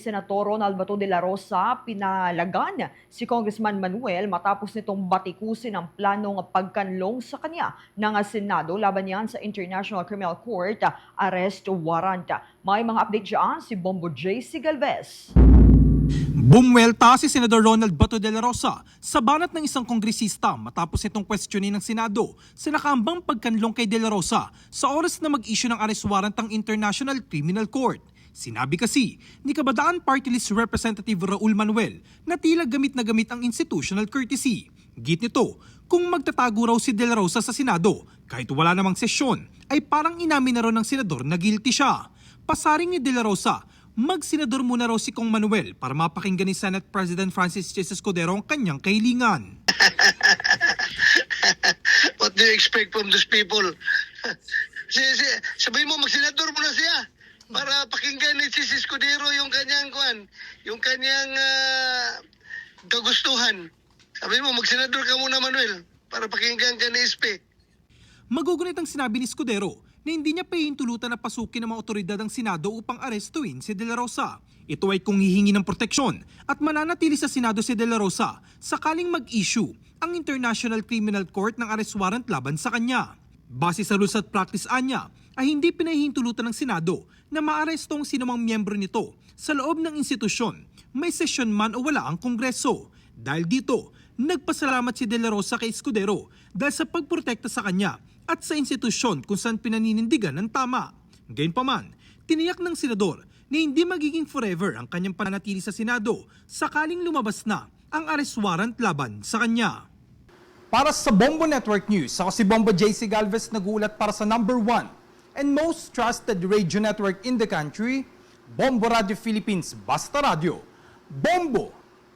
Senator Ronald Bato de la Rosa pinalagan si Congressman Manuel matapos nitong batikusin ang planong pagkanlong sa kanya ng Senado laban yan sa International Criminal Court arrest warrant. May mga update dyan si Bombo J. C. Galvez. Bumwelta si Senador Ronald Bato de la Rosa sa banat ng isang kongresista matapos itong questionin ng Senado sa nakaambang pagkanlong kay de la Rosa sa oras na mag-issue ng arrest warrant ang International Criminal Court. Sinabi kasi ni Kabadaan Party List Representative Raul Manuel na tila gamit na gamit ang institutional courtesy. Git nito, kung magtatago raw si De La Rosa sa Senado kahit wala namang sesyon, ay parang inamin na raw ng senador na guilty siya. Pasaring ni De La Rosa, magsenador muna raw si Kong Manuel para mapakinggan ni Senate President Francis J. Escudero ang kanyang kahilingan. What do you expect from those people? si, si, sabihin mo, magsenador mo na siya para pakinggan ni si Escudero yung kanyang kwan, yung kanyang ah, kagustuhan. Sabihin mo, magsenador ka muna, Manuel, para pakinggan ka ni SP. Magugunit ang sinabi ni Escudero na hindi niya pahihintulutan na pasukin ng mga otoridad ang Senado upang arestuin si De La Rosa. Ito ay kung hihingi ng proteksyon at mananatili sa Senado si De La Rosa sakaling mag-issue ang International Criminal Court ng arrest warrant laban sa kanya. Base sa rules at practice anya, ay hindi pinahihintulutan ng Senado na maaresto ang sinumang miyembro nito sa loob ng institusyon, may sesyon man o wala ang Kongreso. Dahil dito, nagpasalamat si De La Rosa kay Escudero dahil sa pagprotekta sa kanya at sa institusyon kung saan pinaninindigan ng tama. Gayunpaman, tiniyak ng senador na hindi magiging forever ang kanyang pananatili sa Senado sakaling lumabas na ang arrest warrant laban sa kanya. Para sa Bombo Network News, ako si Bombo JC Galvez nagulat para sa number one and most trusted radio network in the country, Bombo Radio Philippines Basta Radio. Bombo!